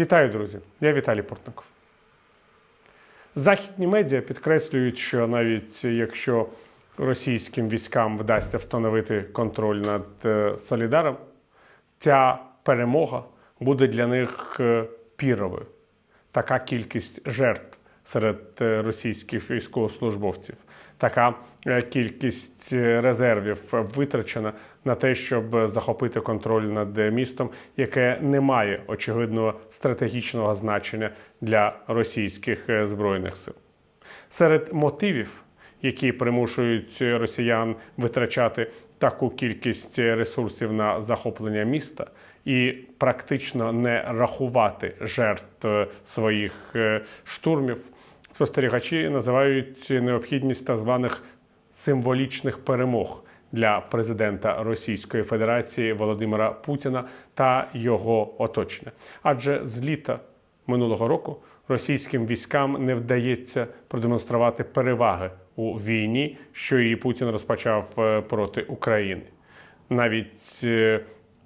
Вітаю, друзі! Я Віталій Портников. Західні медіа підкреслюють, що навіть якщо російським військам вдасться встановити контроль над е, Солідаром, ця перемога буде для них е, піровою. Така кількість жертв серед е, російських військовослужбовців, така е, кількість е, резервів витрачена на те, щоб захопити контроль над містом, яке не має очевидного стратегічного значення для російських збройних сил. Серед мотивів, які примушують росіян витрачати таку кількість ресурсів на захоплення міста і практично не рахувати жертв своїх штурмів, спостерігачі називають необхідність так званих символічних перемог для президента Російської Федерації Володимира Путіна та його оточення. Адже з літа минулого року російським військам не вдається продемонструвати переваги у війні, що її Путін розпочав е, проти України. Навіть е,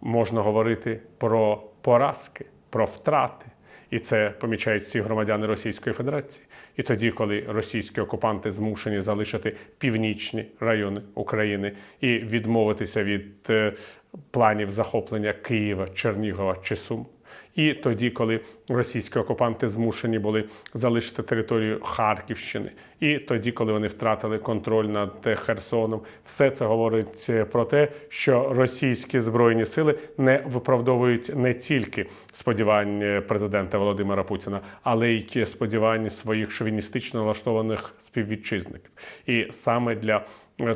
можна говорити про поразки, про втрати. І це помічають всі громадяни Російської Федерації. І тоді, коли російські окупанти змушені залишити північні райони України і відмовитися від е, планів захоплення Києва, Чернігова чи Сум. І тоді, коли російські окупанти змушені були залишити територію Харківщини, і тоді, коли вони втратили контроль над Херсоном, все це говорить про те, що російські збройні сили не виправдовують не тільки сподівань президента Володимира Путіна, але й сподівань своїх шовіністично налаштованих співвітчизників. І саме для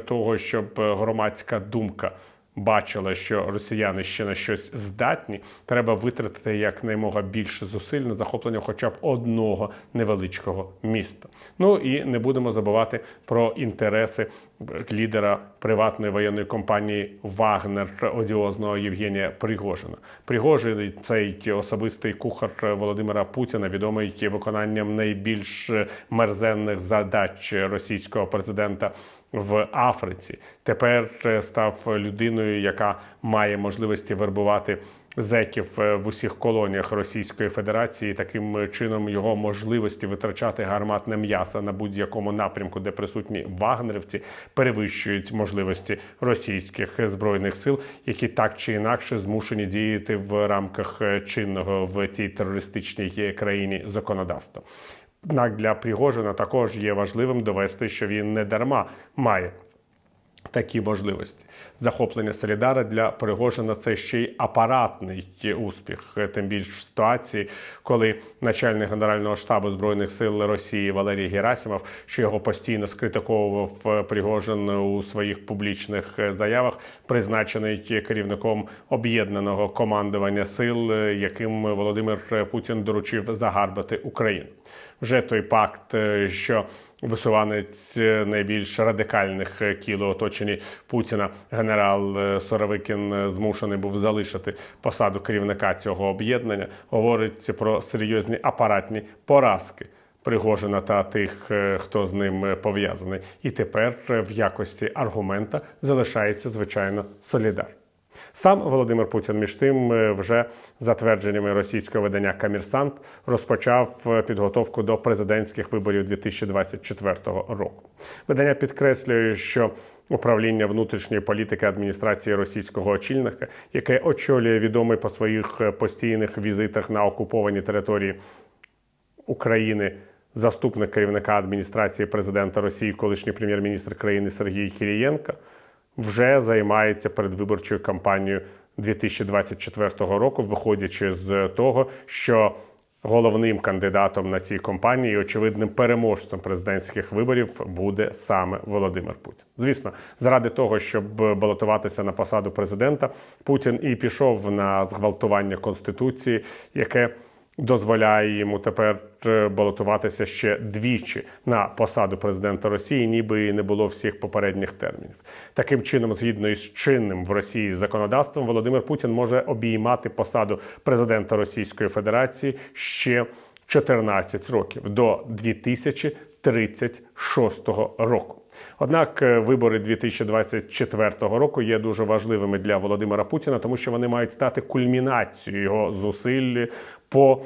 того, щоб громадська думка бачила, що росіяни ще на щось здатні, треба витратити якнаймога більше зусиль на захоплення хоча б одного невеличкого міста. Ну і не будемо забувати про інтереси лідера приватної воєнної компанії Вагнер одіозного Євгенія Пригожина. Пригожин цей особистий кухар Володимира Путіна, відомий виконанням найбільш мерзенних задач російського президента в Африці. Тепер став людиною, яка має можливості вербувати зеків в усіх колоніях Російської Федерації. Таким чином його можливості витрачати гарматне м'ясо на будь-якому напрямку, де присутні вагнерівці, перевищують можливості російських збройних сил, які так чи інакше змушені діяти в рамках чинного в цій терористичній країні законодавства. Однак для Пригожина також є важливим довести, що він не дарма має такі можливості. Захоплення Солідара для Пригожина це ще й апаратний успіх, тим більш в ситуації, коли начальник Генерального штабу збройних сил Росії Валерій Герасимов, що його постійно скритиковував Пригожин у своїх публічних заявах, призначений керівником об'єднаного командування сил, яким Володимир Путін доручив загарбати Україну. Вже той пакт, що висуванець найбільш радикальних кіл у оточенні Путіна, генерал Соровикін змушений був залишити посаду керівника цього об'єднання, говорить про серйозні апаратні поразки. Пригожина та тих, хто з ним пов'язаний, і тепер в якості аргумента залишається звичайно солідар. Сам Володимир Путін, між тим, вже за твердженнями російського видання Камірсант розпочав підготовку до президентських виборів 2024 року. Видання підкреслює, що управління внутрішньої політики адміністрації російського очільника, яке очолює відомий по своїх постійних візитах на окуповані території України. Заступник керівника адміністрації президента Росії, колишній прем'єр-міністр країни Сергій Кірієнко, вже займається передвиборчою кампанією 2024 року, виходячи з того, що головним кандидатом на цій кампанії, очевидним переможцем президентських виборів буде саме Володимир Путін. Звісно, заради того, щоб балотуватися на посаду президента, Путін і пішов на зґвалтування конституції, яке дозволяє йому тепер балотуватися ще двічі на посаду президента Росії, ніби і не було всіх попередніх термінів. Таким чином, згідно із чинним в Росії законодавством, Володимир Путін може обіймати посаду президента Російської Федерації ще 14 років до 2036 року. Однак вибори 2024 року є дуже важливими для Володимира Путіна, тому що вони мають стати кульмінацією його зусиль по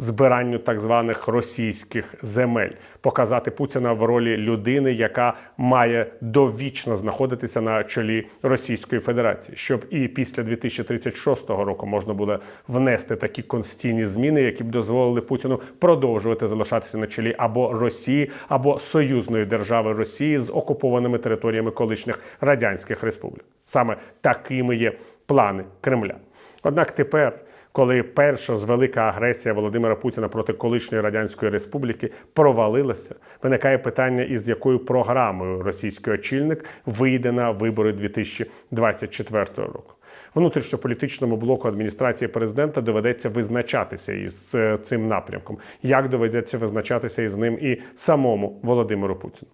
збиранню так званих російських земель, показати Путіна в ролі людини, яка має довічно знаходитися на чолі Російської Федерації, щоб і після 2036 року можна було внести такі конституційні зміни, які б дозволили Путіну продовжувати залишатися на чолі або Росії, або союзної держави Росії з окупованими територіями колишніх радянських республік. Саме такими є плани Кремля. Однак тепер, коли перша ж велика агресія Володимира Путіна проти колишньої радянської республіки провалилася, виникає питання, із якою програмою російський очільник вийде на вибори 2024 року. Внутрішньополітичному блоку адміністрації президента доведеться визначатися із е, цим напрямком, як доведеться визначатися із ним і самому Володимиру Путіну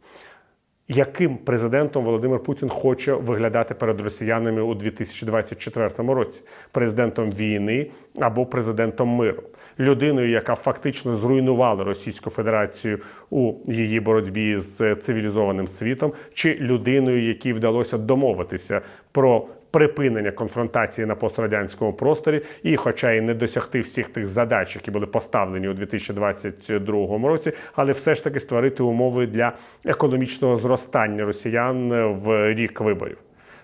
яким президентом Володимир Путін хоче виглядати перед росіянами у 2024 році? Президентом війни або президентом миру, людиною, яка фактично зруйнувала Російську Федерацію у її боротьбі з цивілізованим світом, чи людиною, якій вдалося домовитися про припинення конфронтації на пострадянському просторі, і, хоча і не досягти всіх тих задач, які були поставлені у 2022 році, але все ж таки створити умови для економічного зростання росіян в рік виборів.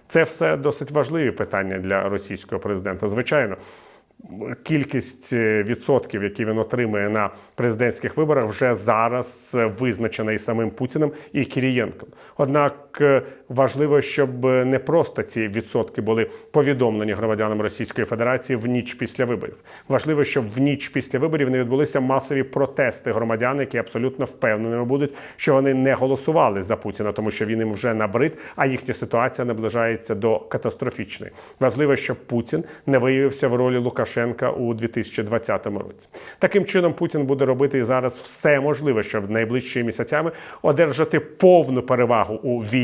Це все досить важливі питання для російського президента. Звичайно, кількість е, відсотків, які він отримує на президентських виборах, вже зараз визначена і самим Путіним і Кірієнком. Однак е, важливо, щоб не просто ці відсотки були повідомлені громадянам Російської Федерації в ніч після виборів. Важливо, щоб в ніч після виборів не відбулися масові протести громадян, які абсолютно впевненими будуть, що вони не голосували за Путіна, тому що він їм вже набрид, а їхня ситуація наближається до катастрофічної. Важливо, щоб Путін не виявився в ролі Лукашенка у 2020 році. Таким чином Путін буде робити зараз все можливе, щоб найближчими місяцями одержати повну перевагу у війні,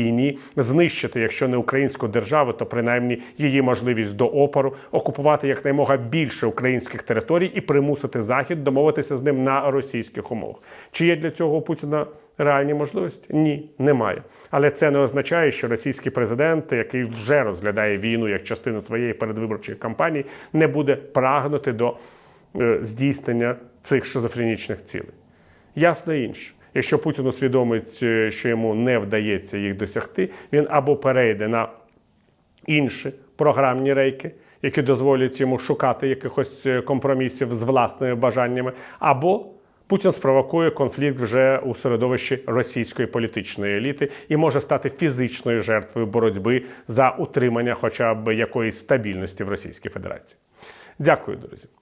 знищити, якщо не українську державу, то принаймні її можливість до опору, окупувати якнаймога більше українських територій і примусити захід домовитися з ним на російських умовах. Чи є для цього у Путіна? Реальні можливості? Ні, немає. Але це не означає, що російський президент, який вже розглядає війну як частину своєї передвиборчої кампанії, не буде прагнути до е, здійснення цих шизофренічних цілей. Ясно інше. Якщо Путін усвідомить, е, що йому не вдається їх досягти, він або перейде на інші програмні рейки, які дозволять йому шукати якихось е, компромісів з власними бажаннями, або Путін спровокує конфлікт вже у середовищі російської політичної еліти і може стати фізичною жертвою боротьби за утримання, хоча б якоїсь стабільності в Російській Федерації. Дякую, друзі.